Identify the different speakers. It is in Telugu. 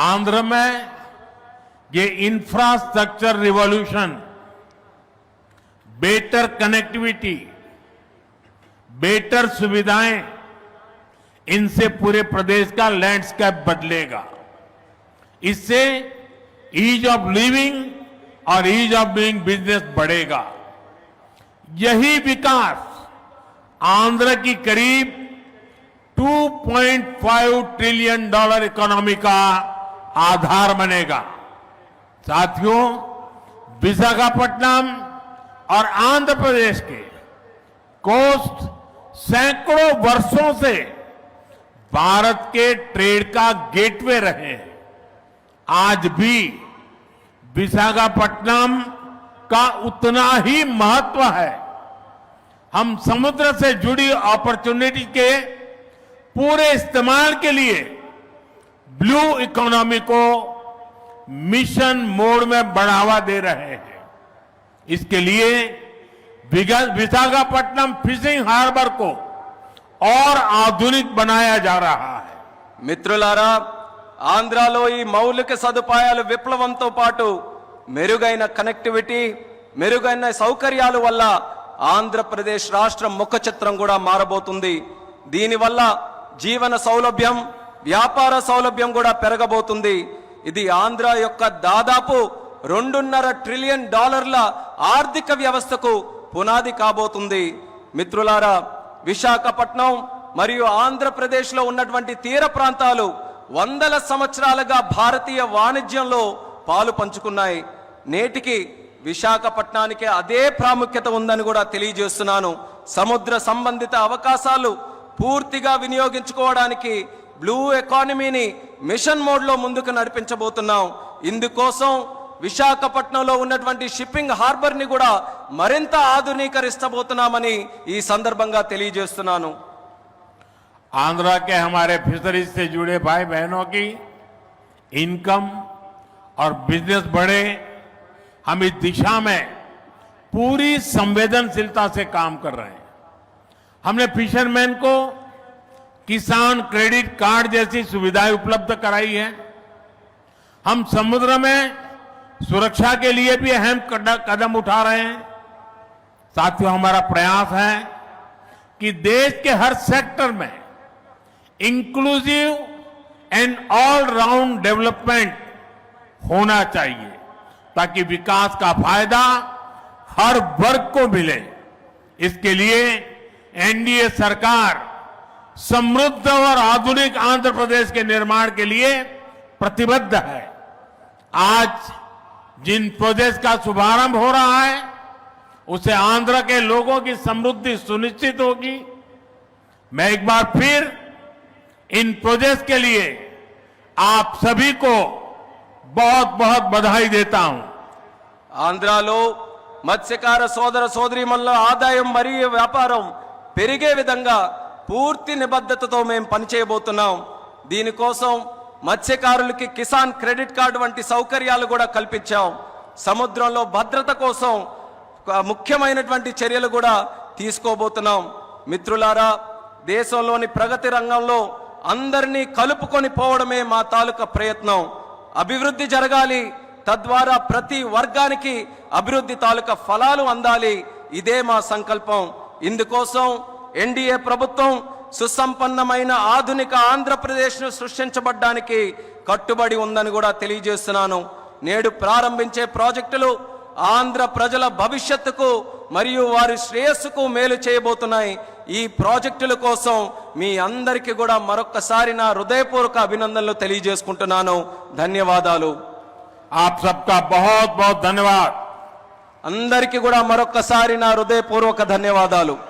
Speaker 1: आंध्र में ये infrastructure revolution better connectivity better सुविधाएँ, इनसे पूरे प्रदेश का लैंडस्केप बदलेगा। इससे ईज ऑफ़ लिविंग और ईज ऑफ़ डूइंग बिज़नेस बढ़ेगा। यही विकास आंध्र की करीब 2.5 ट्रिलियन डॉलर इकोनॉमी का आधार बनेगा। साथियों, विशाखापट्टनम और आंध्र प्रदेश के कोस्ट सैकड़ों वर्षों से भारत के ट्रेड का गेटवे रहे हैं। आज भी विशाखापट्टनम का उतना ही महत्व है। हम समुद्र से जुड़ी अपॉर्चुनिटी के पूरे इस्तेमाल के लिए ब्लू इकोनॉमी को मिशन मोड में बढ़ावा दे रहे हैं इसके लिए विगा- विशाखापट्टनम फिशिंग हार्बर को और आधुनिक बनाया जा रहा है
Speaker 2: మిత్రులారా ఆంధ్రాలో ఈ మౌలిక సదుపాయాలు విప్లవంతో పాటు మెరుగైన కనెక్టివిటీ మెరుగైన సౌకర్యాల వల్ల ఆంధ్రప్రదేశ్ రాష్ట్రం ముఖ చిత్రం కూడా మారబోతుంది దీనివల్ల జీవన సౌలభ్యం వ్యాపార సౌలభ్యం కూడా పెరగబోతుంది. ఇది ఆంధ్ర యొక్క దాదాపు రెండున్నర ట్రిలియన్ డాలర్ల ఆర్థిక వ్యవస్థకు పునాది కాబోతుంది. మిత్రులారా విశాఖపట్నం మరియు ఆంధ్రప్రదేశ్లో ఉన్నటువంటి తీర ప్రాంతాలు వందల సంవత్సరాలుగా భారతీయ వాణిజ్యంలో పాలు పంచుకున్నాయి. నేటికి విశాఖపట్నానికి అదే ప్రాముఖ్యత ఉందని కూడా తెలియజేస్తున్నాను. సముద్ర సంబంధిత అవకాశాలు పూర్తిగా వినియోగించుకోవడానికి బ్లూ ఎకానమీని మిషన్ మోడ్లో ముందుకు నడిపించబోతున్నాం ఇందుకోసం విశాఖపట్నంలో ఉన్నటువంటి షిప్పింగ్ హార్బర్ ని కూడా మరింత ఆధునీకరిస్తబోతున్నామని ఈ సందర్భంగా తెలియజేస్తున్నాను
Speaker 1: आंध्रा के हमारे फिशरीज से जुड़े भाई बहनों की इनकम और बिजनेस बढ़े हम इस दिशा में पूरी संवेदनशीलता से काम कर रहे हैं हमने फिशरमैन को किसान क्रेडिट कार्ड जैसी सुविधाएँ उपलब्ध कराई है। हम समुद्र में सुरक्षा के लिए भी अहम कदम उठा रहे हैं। साथियों, हमारा प्रयास है कि देश के हर सेक्टर में inclusive and all round development होना चाहिए, ताकि विकास का फ़ायदा हर वर्ग को मिले। इसके लिए एनडीए सरकार समृद्ध और आधुनिक आंध्र प्रदेश के निर्माण के लिए प्रतिबद्ध है आज जिन प्रोजेक्ट का शुभारंभ हो रहा है उसे आंध्र के लोगों की समृद्धि सुनिश्चित होगी मैं एक बार फिर इन प्रोजेक्ट के लिए आप सभी को बहुत बहुत बधाई देता हूं
Speaker 2: ఆంధ్రాలో మత్స్యకార సోదర సోదరీమణుల ఆదాయం మరియు వ్యాపారం పెరిగే విధంగా పూర్తి నిబద్ధతతో మేము పనిచేయబోతున్నాం దీనికోసం మత్స్యకారులకి కిసాన్ క్రెడిట్ కార్డు వంటి సౌకర్యాలు కూడా కల్పించాం. సముద్రంలో భద్రత కోసం ముఖ్యమైనటువంటి చర్యలు కూడా తీసుకోబోతున్నాం. మిత్రులారా దేశంలోని ప్రగతి రంగంలో అందరినీ కలుపుకొని పోవడమే మా తాలూకా ప్రయత్నం. అభివృద్ధి జరగాలి తద్వారా ప్రతి వర్గానికి అభివృద్ధి తాలూకా ఫలాలు అందాలి ఇదే మా సంకల్పం. ఇందుకోసం ఎన్డీఏ ప్రభుత్వం సుసంపన్నమైన ఆధునిక ఆంధ్రప్రదేశ్ను సృష్టించబడ్డానికి కట్టుబడి ఉందని కూడా తెలియజేస్తున్నాను. నేడు ప్రారంభించే ప్రాజెక్టులు ఆంధ్ర ప్రజల భవిష్యత్తుకు మరియు వారి శ్రేయస్సుకు మేలు చేయబోతున్నాయి. ఈ ప్రాజెక్టుల కోసం మీ అందరికీ కూడా మరొక్కసారి నా హృదయపూర్వక అభినందనలు తెలియజేసుకుంటున్నాను. ధన్యవాదాలు. అందరికీ కూడా మరొక్కసారి నా హృదయపూర్వక ధన్యవాదాలు.